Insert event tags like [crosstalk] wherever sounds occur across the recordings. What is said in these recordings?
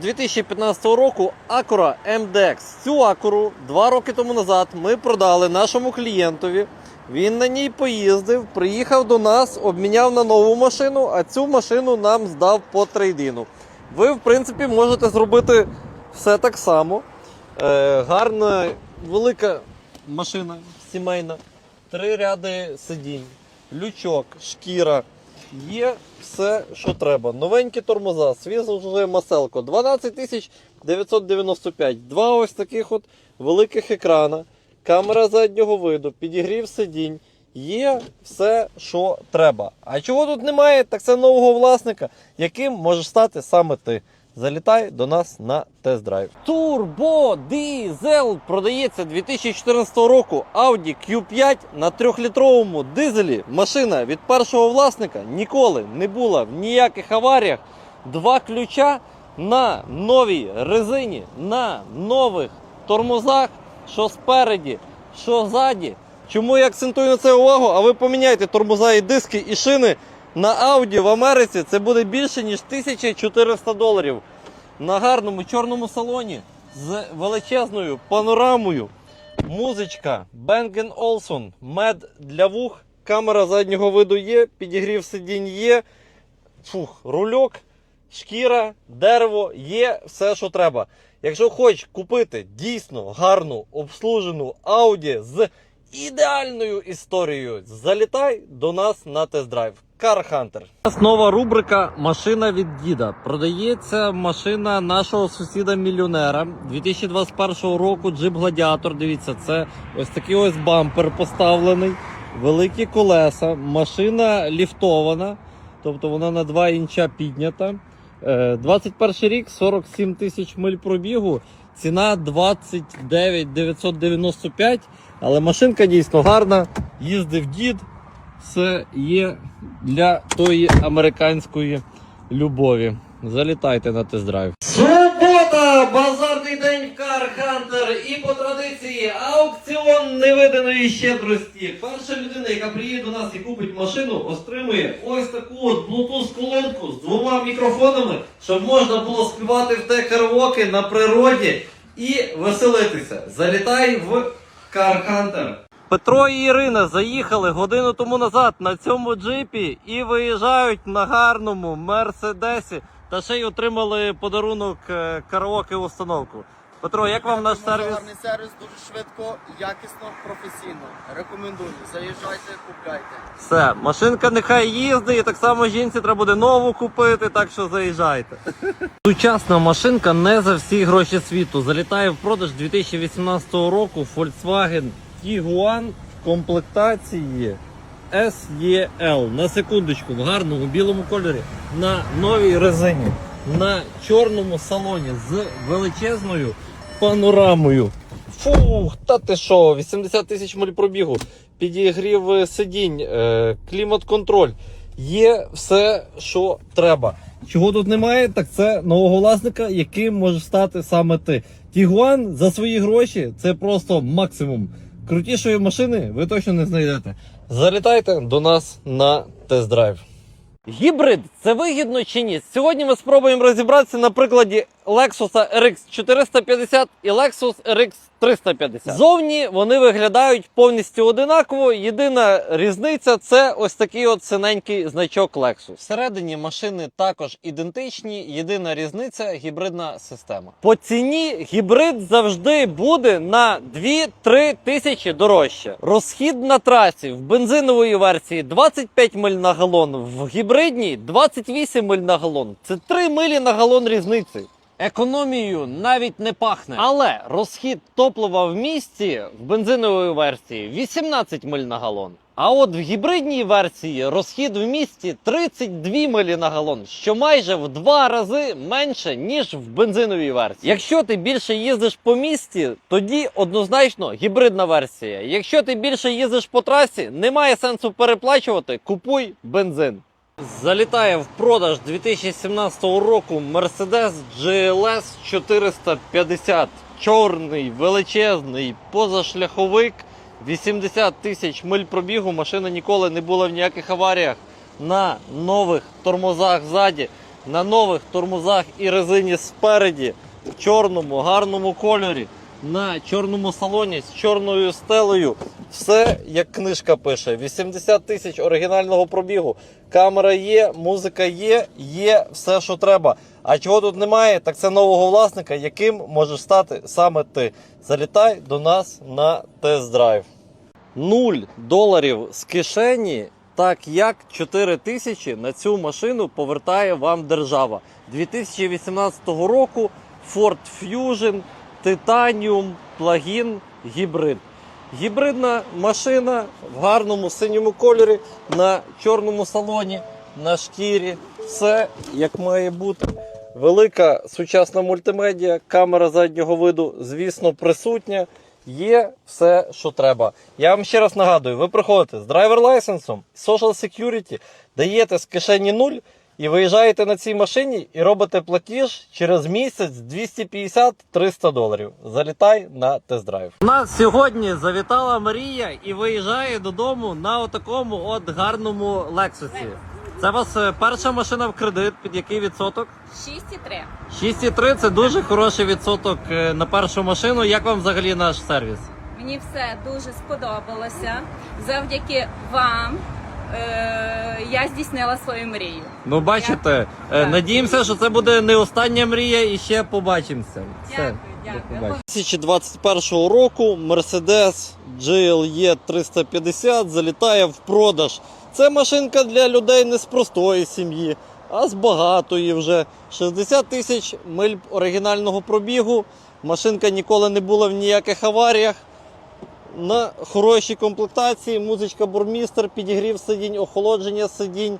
2015 року Acura MDX. Цю Acura два роки тому назад ми продали нашому клієнтові. Він на ній поїздив, приїхав до нас, обміняв на нову машину, а цю машину нам здав по трейдину. Ви, в принципі, можете зробити все так само. Е, гарна, велика машина сімейна, три ряди сидінь, лючок, шкіра. Є все, що треба. Новенькі тормоза, свіже маселко. 12 995. Два ось таких от великих екрана, камера заднього виду, підігрів сидінь. Є все, що треба. А чого тут немає, так це нового власника, яким можеш стати саме ти. Залітай до нас на тест-драйв. Турбо дизель продається 2014 року Audi Q5 на 3-літровому дизелі. Машина від першого власника ніколи не була в ніяких аваріях. Два ключа на новій резині, на нових тормозах, що спереді, що ззаді. Чому я акцентую на це увагу? А ви поміняйте тормоза і диски і шини на Audi в Америці. Це буде більше ніж 1400 доларів. На гарному чорному салоні з величезною панорамою. Музичка, Bang Olufsen, мед для вух, камера заднього виду є, підігрів сидінь є. Фух, рульок, шкіра, дерево, є все, що треба. Якщо хочеш купити дійсно гарну обслужену Audi з ідеальною історією, залітай до нас на тест-драйв. Car Hunter. У рубрика Машина від діда. Продається машина нашого сусіда-мільйонера 2021 року Jeep Gladiator. Дивіться, це ось такий ось бампер поставлений, великі колеса, машина ліфтована, тобто вона на 2 інча піднята. Е, 21 рік, 47 тисяч миль пробігу, ціна 29 995, але машинка дійсно гарна, їздив дід, все є для тої американської любові. Залітайте на тест-драйв. Субота! Базарний день Hunter і по традиції аукціон невиданої щедрості. Перша людина, яка приїде до нас і купить машину, отримує ось таку от Bluetooth колонку з двома мікрофонами, щоб можна було співати в те караоке на природі і веселитися. Залітай в Hunter. Петро і Ірина заїхали годину тому назад на цьому джипі і виїжджають на гарному мерседесі. Та ще й отримали подарунок е, караоке установку. Петро, як вам наш сервіс? Гарний сервіс, дуже швидко, якісно, професійно. Рекомендую. Заїжджайте, купляйте. Все, машинка нехай їздить, і так само жінці треба буде нову купити, так що заїжджайте. [laughs] Сучасна машинка не за всі гроші світу. Залітає в продаж 2018 року Volkswagen Tiguan в комплектації SEL. На секундочку, в гарному білому кольорі, на новій резині, на чорному салоні з величезною панорамою. Фух, та ти що, 80 тисяч миль пробігу, підігрів сидінь, е, клімат-контроль. Є все, що треба. Чого тут немає, так це нового власника, яким може стати саме ти. Тігуан за свої гроші це просто максимум. Крутішої машини ви точно не знайдете. Залітайте до нас на тест-драйв. Гібрид це вигідно чи ні? Сьогодні ми спробуємо розібратися на прикладі Lexus RX 450 і Lexus RX 350. Зовні вони виглядають повністю одинаково. Єдина різниця це ось такий от синенький значок Lexus. Всередині машини також ідентичні. Єдина різниця гібридна система. По ціні гібрид завжди буде на 2-3 тисячі дорожче. Розхід на трасі в бензинової версії 25 миль на галон, в гібридній 28 миль на галон. Це 3 милі на галон різниці. Економією навіть не пахне. Але розхід топлива в місті в бензинової версії 18 миль на галон. А от в гібридній версії розхід в місті 32 милі на галон, що майже в два рази менше, ніж в бензиновій версії. Якщо ти більше їздиш по місті, тоді однозначно гібридна версія. Якщо ти більше їздиш по трасі, немає сенсу переплачувати, купуй бензин. Залітає в продаж 2017 року Mercedes GLS 450. Чорний, величезний, позашляховик. 80 тисяч миль пробігу. Машина ніколи не була в ніяких аваріях. На нових тормозах ззаді. на нових тормозах і резині спереді в чорному, гарному кольорі, на чорному салоні з чорною стелею. Все як книжка пише: 80 тисяч оригінального пробігу. Камера є, музика є, є все, що треба. А чого тут немає, так це нового власника, яким можеш стати саме ти. Залітай до нас на тест-драйв. 0 доларів з кишені, так як 4 тисячі на цю машину повертає вам держава. 2018 року Ford Fusion, Titanium, плагін, гібрид. Гібридна машина в гарному синьому кольорі на чорному салоні, на шкірі. Все як має бути. Велика сучасна мультимедіа, камера заднього виду, звісно, присутня. Є все, що треба. Я вам ще раз нагадую: ви приходите з драйвер лайсенсом, Social Security, даєте з кишені нуль і виїжджаєте на цій машині і робите платіж через місяць 250-300 доларів. Залітай на тест-драйв. У нас сьогодні завітала Марія і виїжджає додому на отакому от гарному Лексусі. Це у вас е, перша машина в кредит, під який відсоток? 6,3. 6,3 це дуже хороший відсоток е, на першу машину. Як вам взагалі наш сервіс? Мені все дуже сподобалося. Завдяки вам я здійснила свою мрію. Ну, бачите, е, надіємося, що це буде не остання мрія і ще побачимося. Дякую, дякую. 2021 року Mercedes GLE 350 залітає в продаж. Це машинка для людей не з простої сім'ї, а з багатої вже. 60 тисяч миль оригінального пробігу. Машинка ніколи не була в ніяких аваріях. На хорошій комплектації, музичка бурмістер, підігрів сидінь, охолодження сидінь.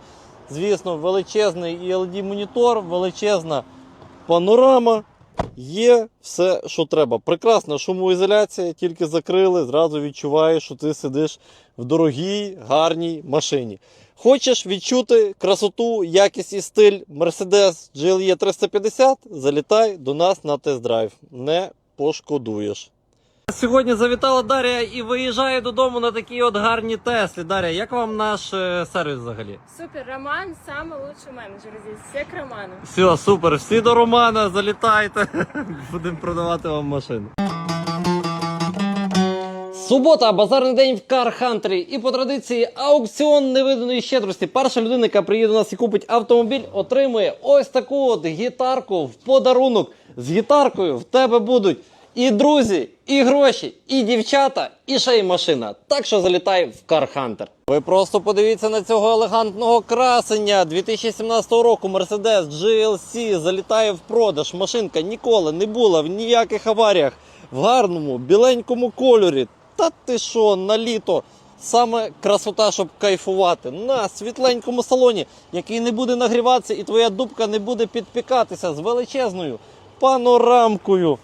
Звісно, величезний ELD монітор, величезна панорама. Є все, що треба. Прекрасна шумоізоляція, тільки закрили, зразу відчуваєш, що ти сидиш в дорогій, гарній машині. Хочеш відчути красоту, якість і стиль Mercedes GLE 350? Залітай до нас на тест-драйв. Не пошкодуєш. Сьогодні завітала Дар'я і виїжджає додому на такі от гарні Теслі. Дар'я, як вам наш е, сервіс взагалі? Супер, Роман самый лучший менеджер здесь. Все к Роману. Все, супер. Всі до Романа, залітайте. [laughs] Будемо продавати вам машину. Субота, базарний день в Car Hunter. І по традиції аукціон невиданої щедрості. Перша людина, яка приїде до нас і купить автомобіль, отримує ось таку от гітарку в подарунок. З гітаркою в тебе будуть і друзі, і гроші, і дівчата, і ще й машина. Так що залітай в Car Hunter. Ви просто подивіться на цього елегантного красення 2017 року. Mercedes GLC залітає в продаж. Машинка ніколи не була в ніяких аваріях. В гарному біленькому кольорі. Та ти що, на літо? Саме красота, щоб кайфувати. На світленькому салоні, який не буде нагріватися, і твоя дубка не буде підпікатися з величезною панорамкою.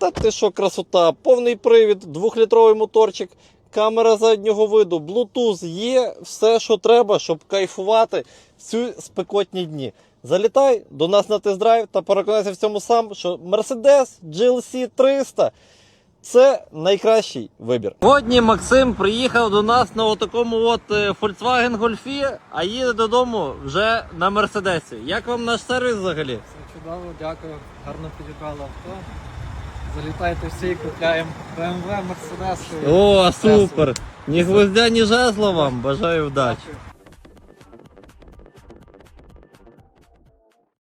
Та ти що, красота, повний привід, двохлітровий моторчик, камера заднього виду, Bluetooth, є все, що треба, щоб кайфувати в ці спекотні дні. Залітай до нас на тест-драйв та переконайся в цьому сам, що Mercedes GLC 300 це найкращий вибір. Сьогодні Максим приїхав до нас на отакому от е, Volkswagen Golf, а їде додому вже на Мерседесі. Як вам наш сервіс взагалі? Все чудово, дякую. Гарно підібрали авто. Залітайте всі, купляємо BMW, Mercedes. О, супер! Ні гвоздя, ні жезла вам. Бажаю вдачі. Дякую.